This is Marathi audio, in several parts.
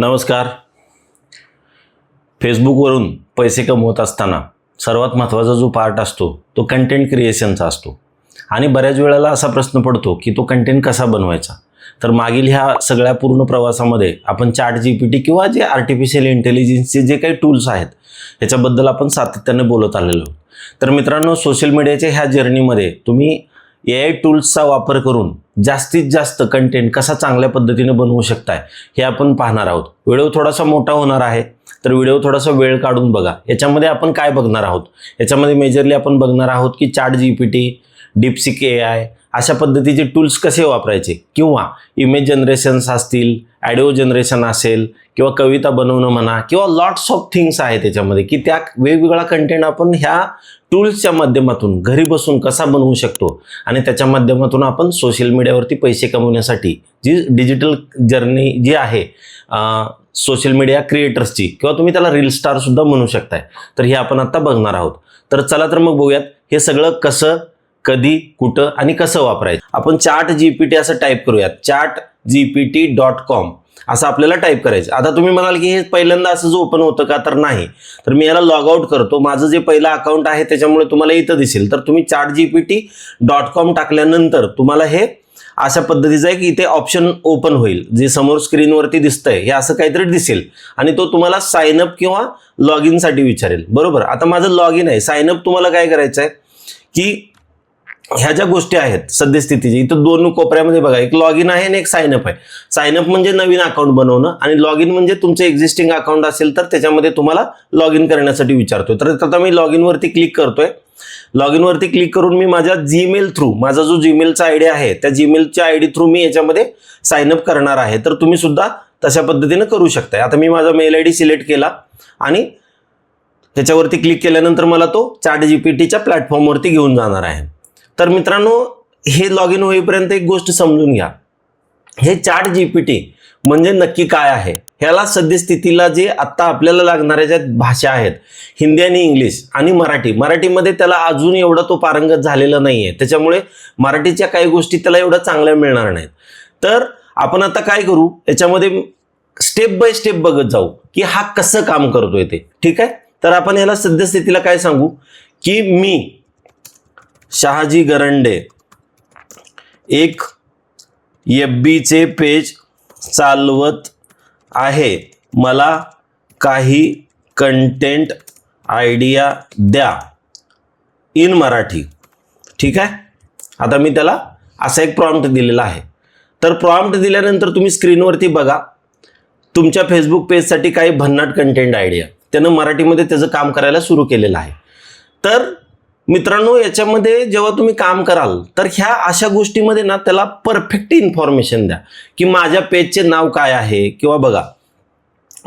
नमस्कार. फेसबुकवरून पैसे कमवत असताना सर्वात महत्त्वाचा जो पार्ट असतो तो कंटेंट क्रिएशनचा असतो. आणि बऱ्याच वेळेला असा प्रश्न पडतो की तो कंटेंट कसा बनवायचा? तर मागील ह्या सगळ्या पूर्ण प्रवासामध्ये आपण चॅट जी पी टी किंवा जे आर्टिफिशियल इंटेलिजन्सचे जे काही टूल्स आहेत ह्याच्याबद्दल आपण सातत्याने बोलत आलेलो तर मित्रांनो सोशल मीडियाच्या ह्या जर्नीमध्ये तुम्ही ए आय टूल्सचा वापर करून जास्तीत जास्त कंटेंट कसा चांगल्या पद्धतीने बनवू शकताय हे आपण पाहणार आहोत. व्हिडिओ थोडासा मोठा होणार आहे तर व्हिडिओ थोडासा वेळ काढून बघा. याच्यामध्ये आपण काय बघणार आहोत? याच्यामध्ये मेजरली आपण बघणार आहोत की chat G P T DeepSeek A I अशा पद्धतीचे टूल्स कसे वापरायचे? किंवा इमेज जनरेशन्स असतील ॲडिओ जनरेशन असेल किंवा कविता बनवणं म्हणा किंवा लॉट्स ऑफ थिंग्स आहे त्याच्यामध्ये की त्या वेगवेगळा कंटेंट आपण ह्या टूल्सच्या माध्यमातून घरी बसून कसा बनवू शकतो? आणि त्याच्या माध्यमातून आपण सोशल मीडियावरती पैसे कमवण्यासाठी जी डिजिटल जर्नी जी आहे सोशल मीडिया क्रिएटर्सची किंवा तुम्ही त्याला रील स्टारसुद्धा म्हणू शकताय. तर हे आपण आत्ता बघणार आहोत. तर चला तर मग बघूयात हे सगळं कसं कधी कुठं आणि कसं वापरायचं. आपण चार्ट जी पी टी असं टाईप करूयात. Chat G P T dot com असं आपल्याला टाईप करायचं. आता तुम्ही म्हणाल की हे पहिल्यांदा असं ओपन होतं का? तर नाही. तर मी याला लॉग आउट करतो. माझं जे पहिलं अकाउंट आहे त्याच्यामुळे तुम्हाला इथं दिसेल. तर तुम्ही chat G P T dot com टाकल्यानंतर तुम्हाला हे अशा पद्धतीचं आहे की इथे ऑप्शन ओपन होईल. जे समोर स्क्रीनवरती दिसतंय हे असं काहीतरी दिसेल. आणि तो तुम्हाला साइन अप किंवा लॉग इनसाठी विचारेल. बरोबर? आता माझं लॉग इन आहे. साइन अप तुम्हाला काय करायचं आहे की ह्या ज्या गोष्टी आहेत सद्यस्थितीची इथं दोन कोपऱ्यामध्ये बघा एक लॉग इन आहे आणि एक साइन अप आहे. साइन अप म्हणजे नवीन अकाउंट बनवणं आणि लॉग इन म्हणजे तुमचं एक्झिस्टिंग अकाउंट असेल तर त्याच्यामध्ये तुम्हाला लॉग इन करण्यासाठी विचारतोय. तर आता मी लॉग इनवरती क्लिक करतोय. लॉग इनवरती क्लिक करून मी माझ्या जीमेल थ्रू माझा जो जीमेलचा आय डी आहे त्या जीमेलच्या आय डी थ्रू मी याच्यामध्ये साइन अप करणार आहे. तर तुम्ही सुद्धा तशा पद्धतीनं करू शकताय. आता मी माझा मेल आय डी सिलेक्ट केला आणि त्याच्यावरती क्लिक केल्यानंतर मला तो चार्ट जी पी टीच्या प्लॅटफॉर्मवरती घेऊन जाणार आहे. तर मित्रांनो हे लॉग इन होईपर्यंत एक गोष्ट समजून घ्या. हे चार्ट जी पी टी म्हणजे नक्की काय आहे? ह्याला सद्यस्थितीला जे आत्ता आपल्याला लागणाऱ्या ज्या भाषा आहेत हिंदी आणि इंग्लिश आणि मराठी मराठीमध्ये त्याला अजून एवढा तो पारंगत झालेला नाही आहे त्याच्यामुळे मराठीच्या काही गोष्टी त्याला एवढ्या चांगल्या मिळणार नाहीत. तर आपण आता काय करू? याच्यामध्ये स्टेप बाय स्टेप बघत जाऊ की हा कसं काम करतोय ते. ठीक आहे? तर आपण ह्याला सद्यस्थितीला काय सांगू? की मी शहाजी गरंडे. एक एफ बीचे पेज चालवत आहे. मला काही कंटेंट आयडिया द्या. इन मराठी. ठीक आहे? आता मी त्याला असा एक प्रॉम्प्ट दिलेला आहे. तर प्रॉम्प्ट दिल्यानंतर तुम्ही स्क्रीनवरती बघा. तुमच्या फेसबुक पेजसाठी काही भन्नाट कंटेंट आयडिया त्यानं मराठीमध्ये त्याचं काम करायला सुरू केलेलं आहे. तर मित्रांनो याच्यामध्ये जेव्हा तुम्ही काम कराल तर ह्या अशा गोष्टीमध्ये ना त्याला परफेक्ट इन्फॉर्मेशन द्या. की माझ्या पेजचे नाव काय आहे? किंवा बघा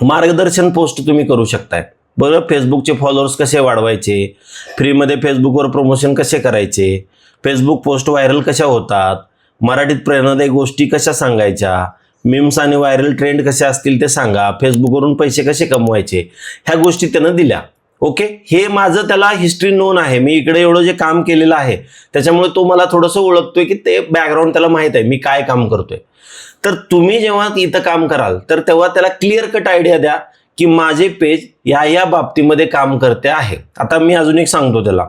मार्गदर्शन पोस्ट तुम्ही करू शकताय. बरं फेसबुकचे फॉलोअर्स कसे वाढवायचे? फ्रीमध्ये फेसबुकवर प्रमोशन कसे करायचे? फेसबुक पोस्ट व्हायरल कशा होतात? मराठीत प्रेरणादायी गोष्टी कशा सांगायच्या? मिम्स आणि व्हायरल ट्रेंड कसे असतील ते सांगा. फेसबुकवरून पैसे कसे कमवायचे? ह्या गोष्टी त्यानं दिल्या. ओके? हे माझं त्याला हिस्ट्री नोन आहे. मी इकडे एवढं जे काम केलेलं आहे त्याच्यामुळे तो मला थोडंसं ओळखतोय की ते बॅकग्राऊंड त्याला माहीत आहे. मी काय काम करतोय. तर तुम्ही जेव्हा इथं काम कराल तर तेव्हा त्याला क्लिअर कट आयडिया द्या की माझे पेज या या बाबतीमध्ये काम करते आहे. आता मी अजून एक सांगतो त्याला.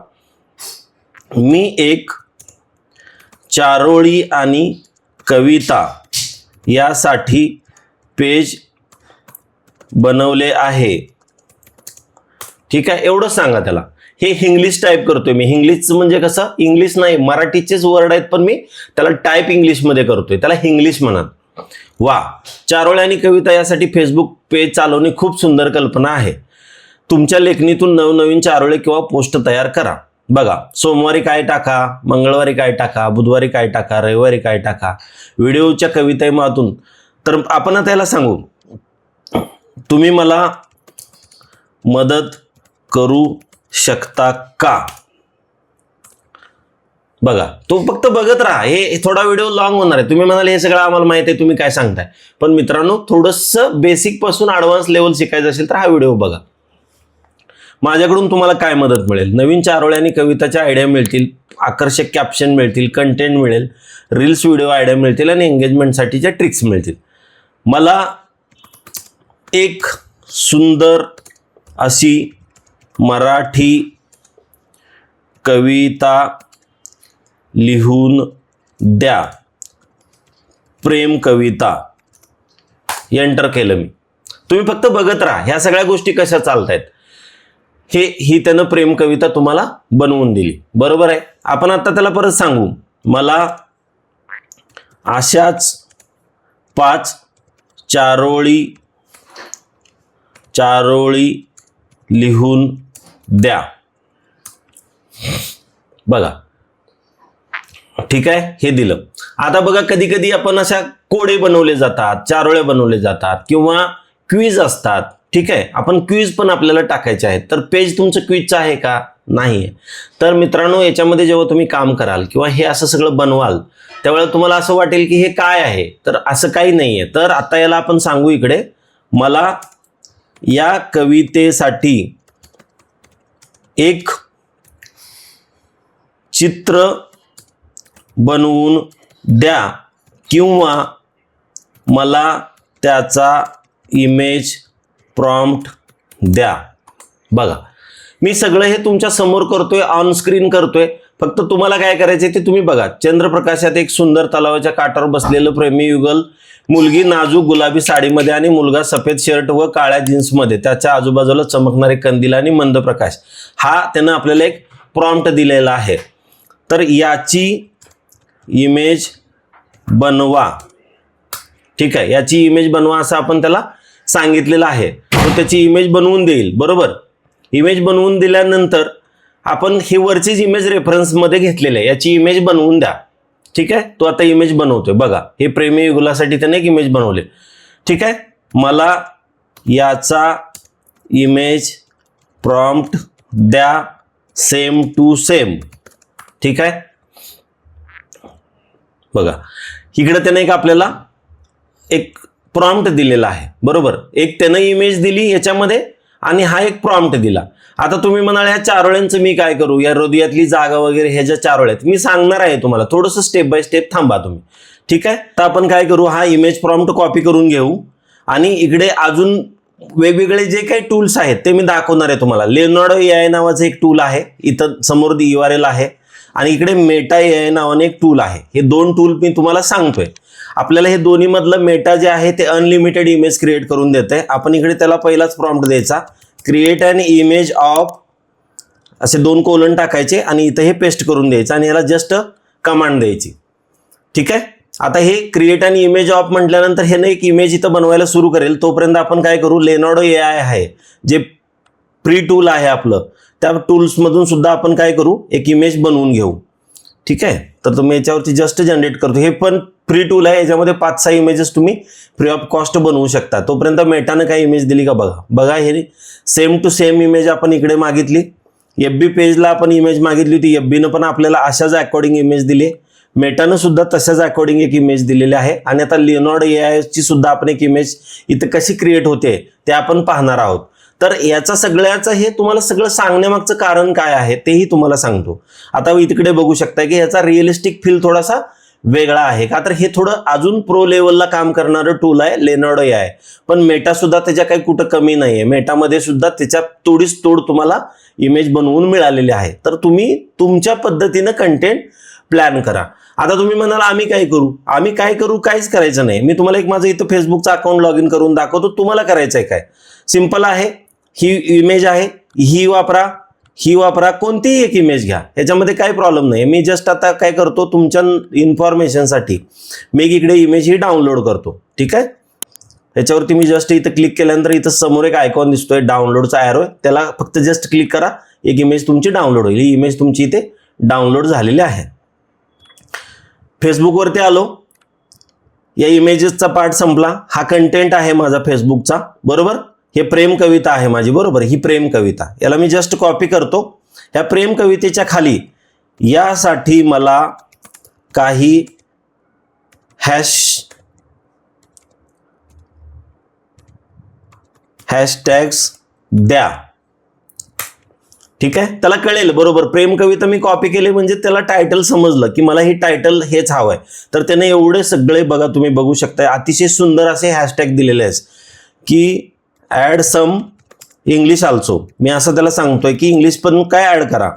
मी एक चारोळी आणि कविता यासाठी पेज बनवले आहे. ठीक आहे? एवढं सांगा त्याला. हे इंग्लिश टाईप करतोय मी. इंग्लिशचं म्हणजे कसं? इंग्लिश नाही मराठीचेच वर्ड आहेत पण मी त्याला टाईप इंग्लिशमध्ये करतोय. त्याला इंग्लिश म्हणा वा. चारोळे आणि कविता यासाठी फेसबुक पेज चालवणे खूप सुंदर कल्पना आहे. तुमच्या लेखणीतून नवनवीन चारोळे किंवा पोस्ट तयार करा. बघा सोमवारी काय टाका मंगळवारी काय टाका बुधवारी काय टाका रविवारी काय टाका व्हिडिओच्या कवितेमातून. तर आपण त्याला सांगू. तुम्ही मला मदत करू शकता का? बघा तो फक्त बघत राहा. हे थोडा व्हिडिओ लॉंग होणार आहे. तुम्ही म्हणाल हे सगळं आम्हाला माहिती आहे तुम्ही काय सांगताय? पण मित्रांनो थोडंसं बेसिकपासून ॲडव्हान्स लेवल शिकायचं असेल तर हा व्हिडिओ बघा. माझ्याकडून तुम्हाला काय मदत मिळेल? नवीन चारोळे आणि कविताच्या आयडिया मिळतील आकर्षक कॅप्शन मिळतील कंटेंट मिळेल रील्स व्हिडिओ आयडिया मिळतील आणि एंगेजमेंटसाठीच्या ट्रिक्स मिळतील. मला एक सुंदर अशी मराठी कविता लिहून द्या. प्रेम कविता. एंटर केलं मी. तुम्ही फक्त बघत राहा. ह्या सगळ्या गोष्टी कशा चालत आहेत हे ही त्यानं प्रेम कविता तुम्हाला बनवून दिली. बरोबर आहे? आपण आता त्याला परत सांगू. मला अशाच पाच चारोळी चारोळी लिहून द्या. बघा. ठीक आहे? हे दिलं. आता बघा कधी कधी आपण अशा कोडे बनवले जातात चारोळे बनवले जातात किंवा क्वीज असतात. ठीक आहे? आपण क्वीज पण आपल्याला टाकायचे आहेत. तर पेज तुमचं क्वीजचं आहे का? नाही आहे. तर मित्रांनो याच्यामध्ये जेव्हा तुम्ही काम कराल किंवा हे असं सगळं बनवाल त्यावेळेला तुम्हाला असं वाटेल की हे काय आहे? तर असं काही नाही आहे तर आता याला आपण सांगू इकडे. मला या कवितेसाठी एक चित्र बनवून द्या किंवा मला त्याचा इमेज प्रॉम्प्ट द्या. बघा. मी सगळं हे तुमच्यासमोर करतोय ऑन स्क्रीन करतोय. फक्त तुम्हाला काय करायचे ते तुम्ही बघा. चंद्रप्रकाशात एक सुंदर तलावाच्या काठावर बसलेलं प्रेमी युगल मुलगी नाजूक गुलाबी साडीमध्ये आणि मुलगा सफेद शर्ट व काळ्या जीन्समध्ये त्याच्या आजूबाजूला चमकणारे कंदील आणि मंद प्रकाश. हा त्यानं आपल्याला एक प्रॉम्प्ट दिलेला आहे. तर याची इमेज बनवा. ठीक आहे? याची इमेज बनवा असं आपण त्याला सांगितलेलं आहे. तो त्याची इमेज बनवून देईल. बरोबर? इमेज बनवून दिल्यानंतर आपण ही वरचीच इमेज रेफरन्समध्ये घेतलेली आहे. याची इमेज बनवून द्या. ठीक आहे? तो आता इमेज बनवतोय. बघा हे प्रेमी युगुलासाठी त्याने एक इमेज बनवले. ठीक आहे? मला याचा इमेज प्रॉम्प्ट द्या. सेम टू सेम ठीक आहे? बघा इकडे त्याने एक आपल्याला एक प्रॉम्प्ट दिलेला आहे. बरोबर? एक त्यानं इमेज दिली याच्यामध्ये. आणि हा एक प्रॉम्प्ट दिला. आता तुम्ही म्हणाल ह्या चारोळ्यांचं मी काय करू? या हृदयातली जागा वगैरे ह्या ज्या चारोळ्या आहेत मी सांगणार आहे तुम्हाला. थोडंसं स्टेप बाय स्टेप थांबा तुम्ही. ठीक आहे? तर आपण काय करू? हा इमेज प्रॉम्प्ट कॉपी करून घेऊ. आणि इकडे अजून वेगवेगळे जे काही टूल्स आहेत ते मी दाखवणार आहे तुम्हाला. लेनॉर्डो ए आय नावाचं एक टूल आहे. इथं समोर यू आर एल आहे. आणि इकडे मेटा ए आय नावाने एक टूल आहे. हे दोन टूल मी तुम्हाला सांगतोय. आपल्याला हे दोन्हीमधलं मेटा जे आहे ते अनलिमिटेड इमेज क्रिएट करून देते आपण इकडे त्याला पहिलाच प्रॉम्प्ट द्यायचा. क्रिएट अन इमेज ऑफ असे दोन कोलन टाकायचे आणि इथं हे पेस्ट करून द्यायचं आणि याला जस्ट कमांड द्यायची. ठीक आहे? आता हे क्रिएट अँड इमेज ऑफ म्हटल्यानंतर हे ना एक इमेज इथं बनवायला सुरू करेल. तोपर्यंत आपण काय करू? लेनॉर्डो ए आय आहे. जे प्री टूल आहे आपलं. त्या टूल्समधून सुद्धा आपण काय करू? एक इमेज बनवून घेऊ. ठीक आहे? तर तुम्ही याच्यावरती जस्ट जनरेट करतो. हे पण फ्री टूल आहे. याच्यामध्ये पाच सहा इमेजेस तुम्ही फ्री ऑफ कॉस्ट बनवू शकता. तोपर्यंत मेटानं काय इमेज दिली का बघा? बघा हे सेम टू सेम इमेज आपण इकडे मागितली. एफ बी पेजला आपण इमेज मागितली होती. एफ बीनं पण आपल्याला अशाच अकॉर्डिंग इमेज दिली. मेटानं सुद्धा तशाच अकॉर्डिंग एक इमेज दिलेली आहे. आणि आता लिओनॉर्ड ए आयची सुद्धा आपण एक इमेज इथं कशी क्रिएट होते ते आपण पाहणार आहोत. तर याचा सगळ्याचं हे तुम्हाला सगळं सांगण्यामागचं कारण काय आहे तेही तुम्हाला सांगतो. आता तिकडे बघू शकता की याचा रिअलिस्टिक फील थोडासा वेगळा आहे. का तर हे थोडं अजून प्रो लेवलला काम करणारं टूल आहे लेनॉर्डो आहे. पण मेटा सुद्धा त्याच्या काही कुठं कमी नाही आहे मेटामध्ये सुद्धा त्याच्या तोडीस तोड तुम्हाला इमेज बनवून मिळालेली आहे. तर तुम्ही तुमच्या पद्धतीनं कंटेंट प्लॅन करा. आता तुम्ही म्हणाल आम्ही काय करू? आम्ही काय करू काहीच करायचं नाही. मी तुम्हाला एक माझं इथं फेसबुकचं अकाउंट लॉग इन करून दाखवतो. तुम्हाला करायचं आहे काय? सिंपल आहे. ही इमेज आहे ही वापरा ही वापरा कोणतीही एक इमेज घ्या. याच्यामध्ये काही प्रॉब्लेम नाही मी जस्ट आता काय करतो तुमच्या इन्फॉर्मेशनसाठी मी इकडे इमेज ही डाउनलोड करतो. ठीक आहे? याच्यावरती मी जस्ट इथं क्लिक केल्यानंतर इथं समोर एक आयकॉन दिसतोय डाउनलोडचा ॲरो आहे. त्याला फक्त जस्ट क्लिक करा एक इमेज तुमची डाउनलोड होईल. ही इमेज तुमची इथे डाउनलोड झालेली आहे. फेसबुकवरती आलो. या इमेजेसचा पार्ट संपला. हा कंटेंट आहे माझा फेसबुकचा बरोबर? हे प्रेम कविता आहे माझी बरोबर? ही प्रेम कविता. याला मी जस्ट कॉपी करतो. ह्या प्रेम कवितेच्या खाली यासाठी मला काही हॅश हॅशटॅग्स द्या. ठीक आहे? त्याला कळेल बरोबर? प्रेम कविता मी कॉपी केली म्हणजे त्याला टायटल समजलं की मला हे टायटल हेच हवं आहे तर त्याने एवढे सगळे बघा तुम्ही बघू शकता अतिशय सुंदर असे हॅशटॅग दिलेले आहेत. की ॲड सम इंग्लिश आल्सो मी असं त्याला सांगतोय की इंग्लिश पण काय ॲड करा?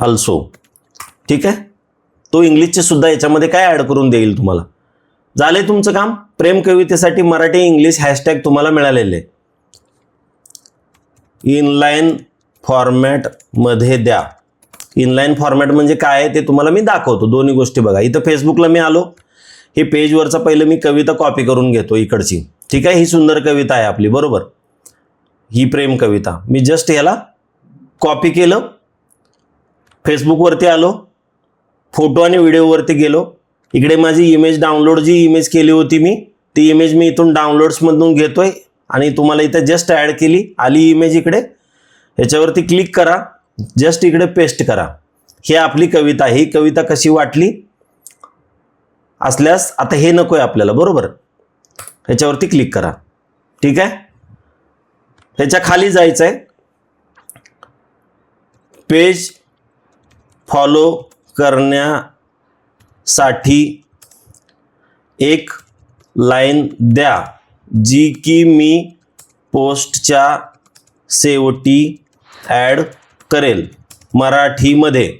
आल्सो ठीक आहे? तो इंग्लिशचे सुद्धा याच्यामध्ये काय ॲड करून देईल तुम्हाला? झाले तुमचं काम? प्रेम कवितेसाठी मराठी इंग्लिश हॅशटॅग तुम्हाला मिळालेले. इनलाईन फॉर्मॅटमध्ये द्या. इनलाईन फॉर्मॅट म्हणजे काय आहे ते तुम्हाला मी दाखवतो. दोन्ही गोष्टी बघा. इथं फेसबुकला मी आलो. हे पेजवरचं पहिलं मी कविता कॉपी करून घेतो इकडची. ठीक आहे ही सुंदर कविता आहे आपली बरोबर? ही प्रेम कविता. मी जस्ट याला कॉपी केलं. फेसबुकवरती आलो. फोटो आणि व्हिडिओवरती गेलो. इकडे माझी इमेज डाउनलोड जी इमेज केली होती मी ती इमेज मी इथून डाउनलोड्समधून घेतोय आणि तुम्हाला इथं जस्ट ॲड केली. आली इमेज इकडे. याच्यावरती क्लिक करा. जस्ट इकडे पेस्ट करा. ही आपली कविता ही कविता कशी वाटली? असल्यास आता हे नको आहे आपल्याला बरोबर? ह्याच्यावरती क्लिक करा. ठीक आहे? ह्याच्या खाली जायचं आहे पेज फॉलो करण्यासाठी एक लाईन द्या जी की मी पोस्टच्या शेवटी ॲड करेल मराठीमध्ये.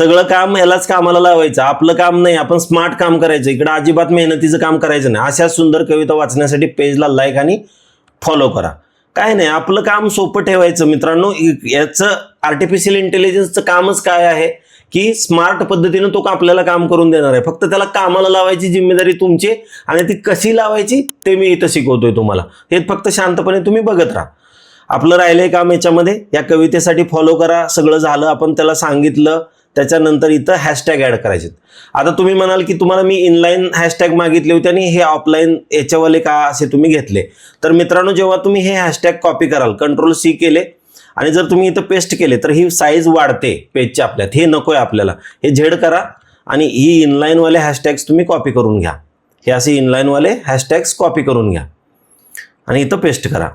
सगळं काम यालाच कामाला लावायचं. आपलं काम नाही आपण स्मार्ट काम करायचं. इकडं अजिबात मेहनतीचं काम करायचं नाही. अशा सुंदर कविता वाचण्यासाठी पेजला लाईक आणि फॉलो करा. काय नाही आपलं काम सोपं ठेवायचं मित्रांनो. याचं आर्टिफिशियल इंटेलिजन्सचं कामच काय आहे? की स्मार्ट पद्धतीनं तो का आपल्याला काम करून देणार आहे. फक्त त्याला कामाला लावायची जिम्मेदारी तुमची आणि ती कशी लावायची ते मी इथं शिकवतोय तुम्हाला. हे फक्त शांतपणे तुम्ही बघत राहा. आपलं राहिलंय काम याच्यामध्ये. या कवितेसाठी फॉलो करा. सगळं झालं आपण त्याला सांगितलं. त्याच्यानंतर इथं हॅशटॅग ॲड करायचे आता तुम्ही म्हणाल की तुम्हाला मी इनलाईन हॅशटॅग मागितले होते आणि हे ऑफलाईन याच्यावाले का असे तुम्ही घेतले. तर मित्रांनो जेव्हा तुम्ही हे हॅशटॅग कॉपी कराल कंट्रोल सी केले आणि जर तुम्ही इथं पेस्ट केले तर ही साईज वाढते पेजच्या आपल्यात. हे नको आहे आपल्याला. हे झेड करा आणि ही इनलाईनवाले हॅशटॅग्स तुम्ही कॉपी करून घ्या. हे असे इनलाईनवाले हॅशटॅग्स कॉपी करून घ्या. आणि इथं पेस्ट करा.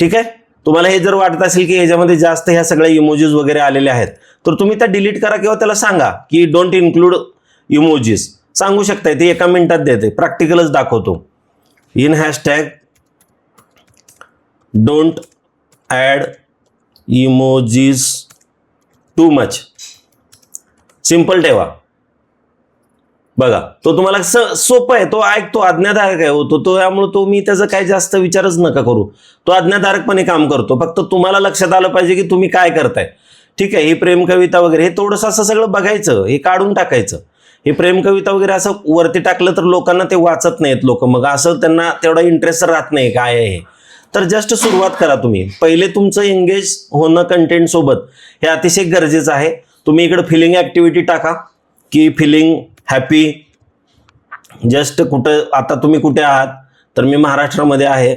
ठीक आहे? तुम्हाला हे जर वाटत असेल की ह्याच्यामध्ये जास्त ह्या सगळ्या इमोजीज वगैरे आलेल्या आहेत तर तुम्ही त्या डिलीट करा किंवा त्याला सांगा की डोंट इन्क्लूड इमोजीस सांगू शकताय ते एका मिनिटात देते. प्रॅक्टिकलच दाखवतो. In hashtag don't add emojis too much simple ठेवा. बघा तो तुम्हाला स सोपं आहे. तो ऐकतो आज्ञाधारक आहे. होतो तो त्यामुळे तो मी त्याचा काही जास्त विचारच नका करू. तो आज्ञाधारकपणे काम करतो. फक्त तुम्हाला लक्षात आलं पाहिजे की तुम्ही काय करताय. ठीक आहे ही प्रेम कविता वगैरे हे थोडंसं असं सगळं बघायचं हे काढून टाकायचं. हे प्रेम कविता वगैरे असं वरती टाकलं तर लोकांना ते वाचत नाहीत लोक. मग असं त्यांना तेवढा इंटरेस्ट राहत नाही काय आहे हे. तर जस्ट सुरुवात करा तुम्ही. पहिले तुमचं एंगेज होणं कंटेंट सोबत हे अतिशय गरजेचं आहे. तुम्ही इकडे फिलिंग ॲक्टिव्हिटी टाका की फिलिंग हॅपी जस्ट कुठं आता तुम्ही कुठे आहात? तर मी महाराष्ट्रामध्ये आहे.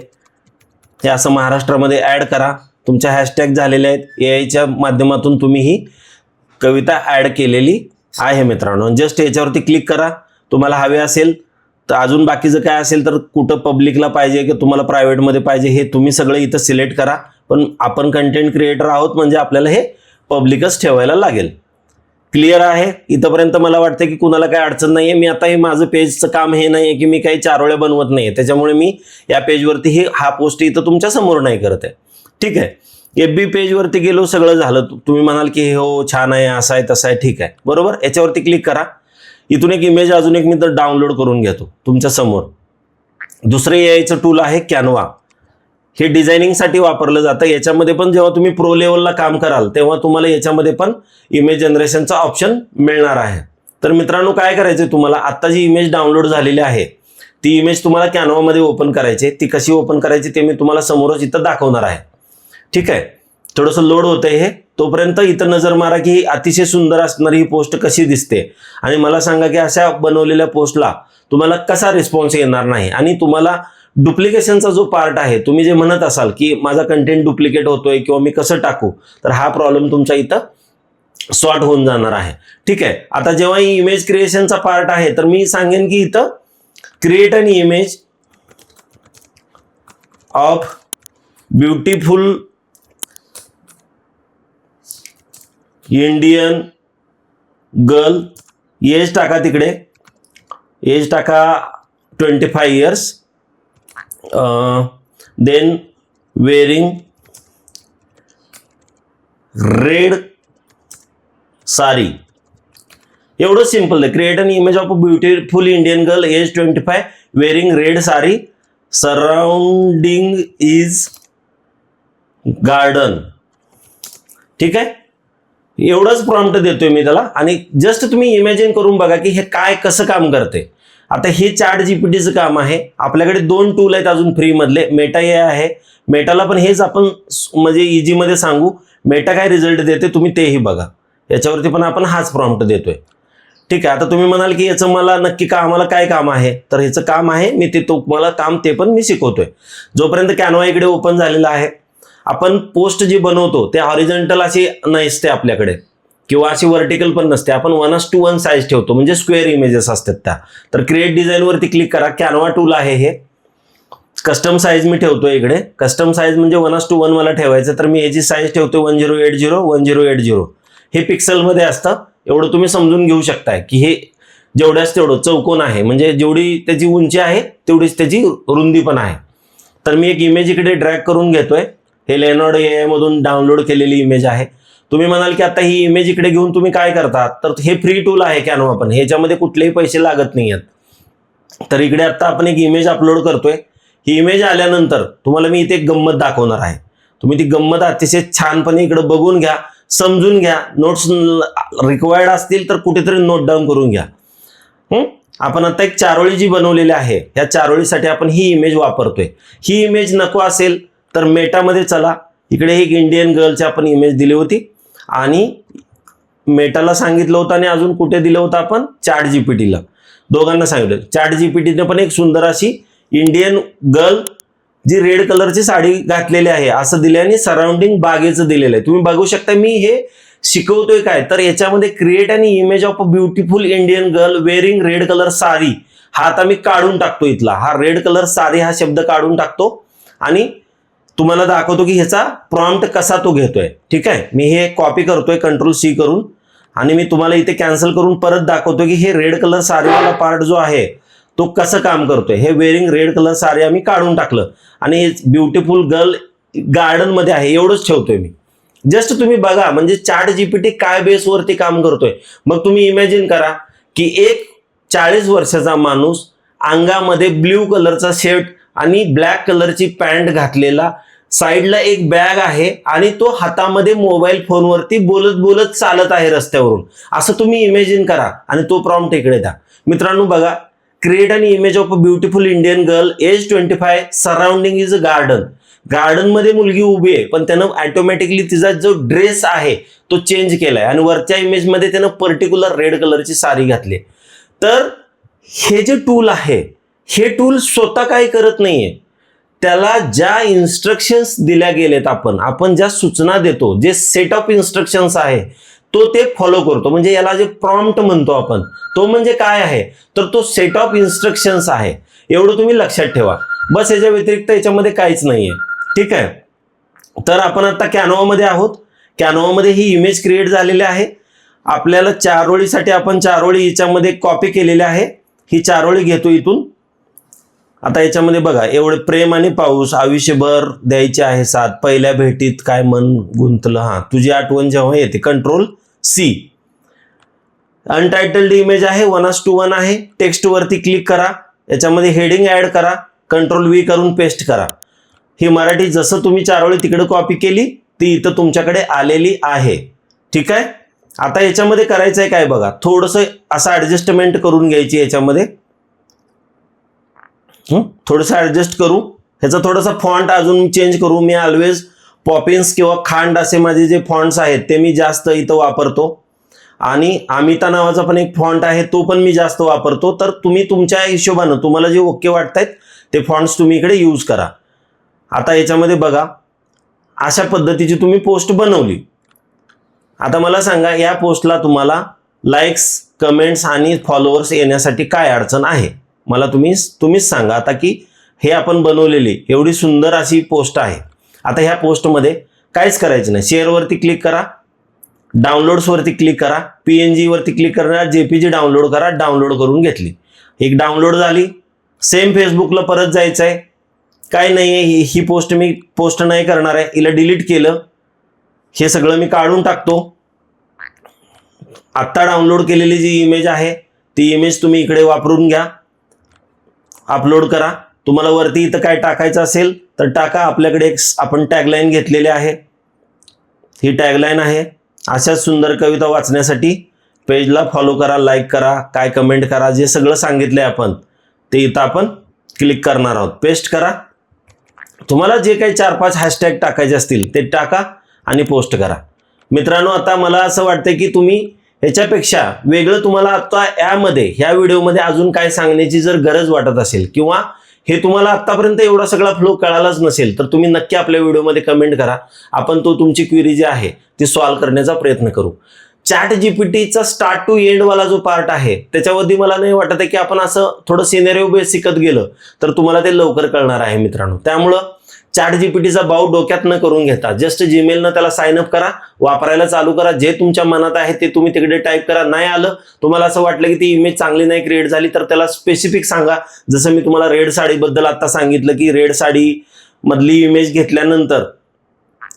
हे असं महाराष्ट्रामध्ये ॲड करा. तुमच्या हॅशटॅग झालेले आहेत. ए आयच्या माध्यमातून तुम्ही ही कविता ॲड केलेली आहे मित्रांनो. जस्ट याच्यावरती क्लिक करा. तुम्हाला हवे असेल तर अजून बाकीचं काय असेल तर कुठं पब्लिकला पाहिजे की तुम्हाला प्रायव्हेटमध्ये पाहिजे हे तुम्ही सगळं इथं सिलेक्ट करा. पण आपण कंटेंट क्रिएटर आहोत म्हणजे आपल्याला हे पब्लिकच ठेवायला लागेल. क्लिअर आहे? इथंपर्यंत मला वाटतं की कुणाला काही अडचण नाही आहे मी आता हे माझं पेजचं काम हे नाही आहे की मी काही चारोळ्या बनवत नाही आहे त्याच्यामुळे मी या पेजवरती हे हा पोस्ट इथं तुमच्यासमोर नाही करत आहे. ठीक आहे. एफ बी पेजवरती गेलो सगळं झालं. तुम्ही म्हणाल की हो छान आहे असं आहे तसं आहे ठीक आहे. बरोबर? याच्यावरती क्लिक करा. इथून एक इमेज अजून एक मी तर डाउनलोड करून घेतो तुमच्यासमोर. दुसरं यायचं टूल आहे कॅनवा हे डिझायनिंगसाठी वापरलं जातं. याच्यामध्ये पण जेव्हा तुम्ही प्रो लेवलला काम कराल तेव्हा तुम्हाला याच्यामध्ये पण इमेज जनरेशनचा ऑप्शन मिळणार आहे. तर मित्रांनो काय करायचं तुम्हाला? आत्ता जी इमेज डाउनलोड झालेली आहे ती इमेज तुम्हाला कॅनवामध्ये ओपन करायची आहे. ती कशी ओपन करायची ते मी तुम्हाला समोरच इथं दाखवणार आहे. ठीक आहे? थोडंसं लोड होतं हे. तोपर्यंत इथं नजर मारा की ही अतिशय सुंदर असणारी ही पोस्ट कशी दिसते. आणि मला सांगा की अशा बनवलेल्या पोस्टला तुम्हाला कसा रिस्पॉन्स येणार नाही? आणि तुम्हाला डुप्लिकेशनचा जो पार्ट आहे तुम्ही जे म्हणत असाल की माझा कंटेंट डुप्लिकेट होतोय किंवा मी कसं टाकू तर हा प्रॉब्लेम तुमच्या इथं सॉर्ट होऊन जाणार आहे. ठीक आहे? आता जेव्हा ही इमेज क्रिएशनचा पार्ट आहे तर मी सांगेन की इथं create an image of beautiful Indian girl age टाका तिकडे. एज टाका twenty five years then wearing red sari एवढं सिंपल आहे. Create an image of a beautiful Indian girl age twenty five wearing red sari surrounding is garden ठीक आहे? एवढंच प्रॉम्प्ट देतोय मी त्याला. आणि जस्ट तुम्ही इमॅजिन करून बघा की हे काय कसं काम करते आता हे चार्ट जीपीटीचं काम आहे. आपल्याकडे दोन टूल आहेत अजून फ्रीमधले मेटा हे आहे. मेटाला पण हेच आपण म्हणजे इजीमध्ये सांगू. मेटा काय रिझल्ट देते तुम्ही तेही बघा. याच्यावरती पण आपण हाच प्रॉम्प्ट देतोय. ठीक आहे. आता तुम्ही म्हणाल की याचं मला नक्की का आम्हाला काय काम आहे? तर ह्याचं काम आहे मी ते तुम्हाला काम ते पण मी शिकवतोय. जोपर्यंत कॅनवा इकडे ओपन झालेला आहे आपण पोस्ट जी बनवतो ते हॉरिझॉन्टल अशी नसते आपल्याकडे. किंवा अशी व्हर्टिकल पण नसते. आपण वन टू वन साईज ठेवतो. म्हणजे स्क्वेअर इमेजेस असतात त्या. तर क्रिएट डिझाईनवरती क्लिक करा. कॅनवा टूल आहे हे. कस्टम साईज मी ठेवतो इकडे. कस्टम साईज म्हणजे वन टू वन मला ठेवायचं. तर मी याची साईज ठेवतो one zero eight zero one zero eight zero हे पिक्सलमध्ये असतं. एवढं तुम्ही समजून घेऊ शकताय की हे जेवढ्याच तेवढं चौकोन आहे. म्हणजे जेवढी त्याची उंची आहे तेवढीच त्याची रुंदी पण आहे. तर मी एक इमेज इकडे ड्रॅग करून घेतोय. हे लेनॉर्ड ए मधून डाउनलोड केलेली इमेज आहे. तुम्ही म्हणाल की आता ही इमेज इकडे घेऊन तुम्ही काय करता तर हे फ्री टूल आहे कॅनवा पण. ह्याच्यामध्ये कुठलेही पैसे लागत नाही आहेत तर इकडे आता आपण एक इमेज अपलोड करतोय. ही इमेज आल्यानंतर तुम्हाला मी इथे एक गंमत दाखवणार आहे. तुम्ही ती गंमत अतिशय छानपणे इकडे बघून घ्या समजून घ्या. नोट्स रिक्वायर्ड असतील तर कुठेतरी नोट डाऊन करून घ्या. आपण आता एक चारोळी जी बनवलेली आहे या चारोळीसाठी आपण ही इमेज वापरतोय. ही इमेज नको असेल तर मेटामध्ये चला. इकडे एक इंडियन गर्लची आपण इमेज दिली होती. आणि मेटाला सांगितलं होतं आणि अजून कुठे दिलं होतं आपण? चार्ट जीपीटीला दोघांना सांगितलं. पी जीपीटीने पण एक सुंदर अशी इंडियन गर्ल जी रेड कलरची साडी घातलेली आहे असं दिले आणि सराउंडिंग बागेचं दिलेलं आहे. तुम्ही बघू शकता मी हे शिकवतोय काय? तर याच्यामध्ये क्रिएट आणि image of a beautiful Indian girl wearing red colour sari. हा आता मी काढून टाकतो इथला. हा रेड कलर साडी हा शब्द काढून टाकतो. आणि तुम्हाला दाखवतो की ह्याचा प्रॉम्प्ट कसा तो घेतोय. ठीक आहे? मी हे कॉपी करतोय कंट्रोल सी करून. आणि मी तुम्हाला इथे कॅन्सल करून परत दाखवतो की हे रेड कलर साडीवाला पार्ट जो आहे तो कसं काम करतोय? हे वेअरिंग रेड कलर साडी आम्ही काढून टाकलं. आणि हे ब्युटिफुल गर्ल गार्डनमध्ये आहे एवढंच ठेवतोय मी. जस्ट तुम्ही बघा म्हणजे चार्ट जीपीटी काय बेसवरती काम करतोय? मग तुम्ही इमॅजिन करा की एक चाळीस वर्षाचा माणूस अंगामध्ये ब्ल्यू कलरचा शर्ट आणि ब्लॅक कलरची पॅन्ट घातलेला. साईडला एक बॅग आहे आणि तो हातामध्ये मोबाईल फोनवरती बोलत बोलत चालत आहे रस्त्यावरून. असं तुम्ही इमेजिन करा आणि तो प्रॉम्प्ट इकडे द्या. मित्रांनो बघा create an image of a beautiful Indian girl age twenty five surrounding is a garden गार्डनमध्ये मुलगी उभी आहे पण त्यानं ऑटोमॅटिकली तिचा जो ड्रेस आहे तो चेंज केलाय. आणि वरच्या इमेजमध्ये त्यानं पर्टिक्युलर रेड कलरची साडी घातली तर हे जे टूल आहे हे टूल स्वतः काही करत नाहीये. त्याला ज्या इन्स्ट्रक्शन्स दिल्या गेलेत आपण आपण ज्या सूचना देतो जे सेट ऑफ इन्स्ट्रक्शन्स आहे तो ते फॉलो करतो. म्हणजे याला जे प्रॉम्प्ट म्हणतो आपण तो म्हणजे काय आहे? तर तो सेट ऑफ इन्स्ट्रक्शन्स आहे. एवढं तुम्ही लक्षात ठेवा. बस याच्या व्यतिरिक्त याच्यामध्ये काहीच नाहीये. ठीक आहे? तर आपण आता कॅनोवामध्ये आहोत. कॅनोवामध्ये ही इमेज क्रिएट झालेली आहे. आपल्याला चारोळीसाठी आपण चारोळी याच्यामध्ये कॉपी केलेली आहे. ही चारोळी घेतो इथून. आता याच्यामध्ये बघा एवढे प्रेम आणि पाऊस आयुष्यभर द्यायचे आहे साथ. पहिल्या भेटीत काय मन गुंतलं? हा तुझी आठवण जेव्हा येते कंट्रोल सी अनटायटल्ड इमेज आहे वन आस टू वन आहे. टेक्स्ट वरती क्लिक करा. याच्यामध्ये हेडिंग ऍड करा. कंट्रोल व्ही करून पेस्ट करा. ही मराठी जसं तुम्ही चारोळी तिकडे कॉपी केली ती इथं तुमच्याकडे आलेली आहे. ठीक आहे? आता याच्यामध्ये करायचं आहे काय बघा? थोडंसं असं ॲडजस्टमेंट करून घ्यायची याच्यामध्ये. थोडंसं ऍडजस्ट करू. ह्याचा थोडासा फॉन्ट अजून चेंज करू. मी ऑलवेज पॉपिन्स किंवा खांड असे माझे जे फॉन्ट्स आहेत ते मी जास्त इथं वापरतो. आणि अमिता नावाचा पण एक फॉन्ट आहे तो पण मी जास्त वापरतो. तर तुम्ही तुमच्या हिशोबानं तुम्हाला जे ओके वाटतायत ते फॉन्ट्स तुम्ही इकडे यूज करा. आता याच्यामध्ये बघा अशा पद्धतीची तुम्ही पोस्ट बनवली. आता मला सांगा या पोस्टला तुम्हाला लाईक्स कमेंट्स आणि फॉलोअर्स येण्यासाठी काय अडचण आहे? मला तुम्ही तुम्हीच सांगा आता की हे आपण बनवलेली एवढी सुंदर अशी पोस्ट आहे. आता ह्या पोस्टमध्ये काहीच करायचं नाही. शेअरवरती क्लिक करा डाउनलोड्सवरती क्लिक करा पी एन जीवरती क्लिक करा जे पी जी डाउनलोड करा डाउनलोड करून घेतली. एक डाउनलोड झाली सेम फेसबुकला परत जायचं आहे काय नाही आहे ही पोस्ट मी पोस्ट नाही करणार आहे. हिला डिलीट केलं. हे सगळं मी काढून टाकतो. आत्ता डाउनलोड केलेली जी इमेज आहे ती इमेज तुम्ही इकडे वापरून घ्या. अपलोड करा. तुम्हाला वरती इथं काय टाकायचं असेल तर टाका. आपल्याकडे एक आपण टॅगलाईन घेतलेली आहे. ही टॅगलाईन आहे. अशाच सुंदर कविता वाचण्यासाठी पेजला फॉलो करा लाईक करा काय कमेंट करा जे सगळं सांगितलंय आपण ते इथं आपण क्लिक करणार आहोत. पेस्ट करा. तुम्हाला जे काही चार पाच हॅशटॅग टाकायचे असतील ते टाका आणि पोस्ट करा. मित्रांनो आता मला असं वाटतं की तुम्ही याच्यापेक्षा वेगळं तुम्हाला आता यामध्ये ह्या व्हिडिओमध्ये अजून काय सांगण्याची जर गरज वाटत असेल किंवा हे तुम्हाला आतापर्यंत एवढा सगळा फ्लो कळालाच नसेल तर तुम्ही नक्की आपल्या व्हिडिओमध्ये कमेंट करा. आपण तो तुमची क्वेरी जी आहे ती सॉल्व्ह करण्याचा प्रयत्न करू. चॅट जीपीटीचा स्टार्ट टू एंड वाला जो पार्ट आहे त्याच्यावरती मला नाही वाटत आहे की आपण असं थोडं सिनेरिओ बेस शिकत गेलं तर तुम्हाला ते लवकर कळणार आहे मित्रांनो. त्यामुळं चॅट जीपीटीचा बाऊ डोक्यात न करून घेता. जस्ट जीमेलनं त्याला साइन अप करा वापरायला चालू करा जे तुमच्या मनात आहे ते तुम्ही तिकडे टाईप करा. नाही आलं तुम्हाला असं वाटलं की ती इमेज चांगली नाही क्रिएट झाली तर त्याला स्पेसिफिक सांगा. जसं मी तुम्हाला रेड साडीबद्दल आता सांगितलं की रेड साडी मधली इमेज घेतल्यानंतर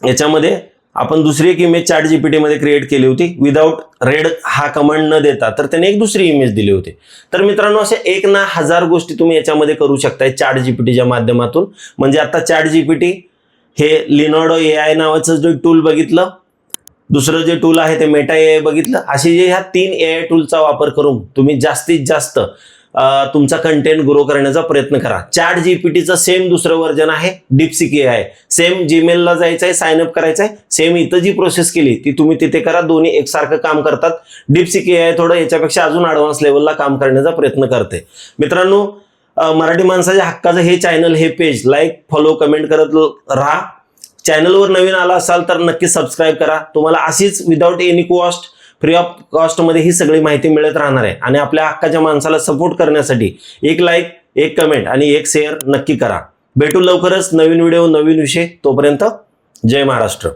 याच्यामध्ये आपण दुसरी एक इमेज चॅट जीपीटीमध्ये क्रिएट केली होती. विदाऊट रेड हा कमांड न देता तर त्याने एक दुसरी इमेज दिली होती. तर मित्रांनो अशा एक ना हजार गोष्टी तुम्ही याच्यामध्ये करू शकताय चॅट जीपीटीच्या माध्यमातून. म्हणजे आता चॅट जीपीटी हे लिनॉडो ए आय नावाचं जे टूल बघितलं दुसरं जे टूल आहे ते मेटा ए आय बघितलं असे जे ह्या तीन ए आय टूलचा वापर करून तुम्ही जास्तीत जास्त तुमचा कंटेंट ग्रो करण्याचा प्रयत्न करा. चॅट जीपीटीचं सेम दुसरं वर्जन आहे डिप्सिके ए आहे सेम जीमेलला जायचं आहे साइन अप करायचं आहे सेम इथं जी प्रोसेस केली ती तुम्ही तिथे करा. दोन्ही एकसारखं काम करतात. डिप्सिके आहे थोडं याच्यापेक्षा अजून ॲडव्हान्स लेवलला काम करण्याचा प्रयत्न करते. मित्रांनो मराठी माणसाच्या हक्काचं हे चॅनल हे पेज लाईक फॉलो कमेंट करत राहा. चॅनलवर नवीन आला असाल तर नक्की सबस्क्राईब करा. तुम्हाला अशीच without any cost free of कॉस्टमध्ये ही सगळी माहिती मिळत राहणार आहे. आणि आपल्या हक्काच्या माणसाला सपोर्ट करण्यासाठी एक लाईक एक कमेंट आणि एक शेअर नक्की करा. भेटू लवकरच नवीन व्हिडिओ नवीन विषय. तोपर्यंत जय महाराष्ट्र.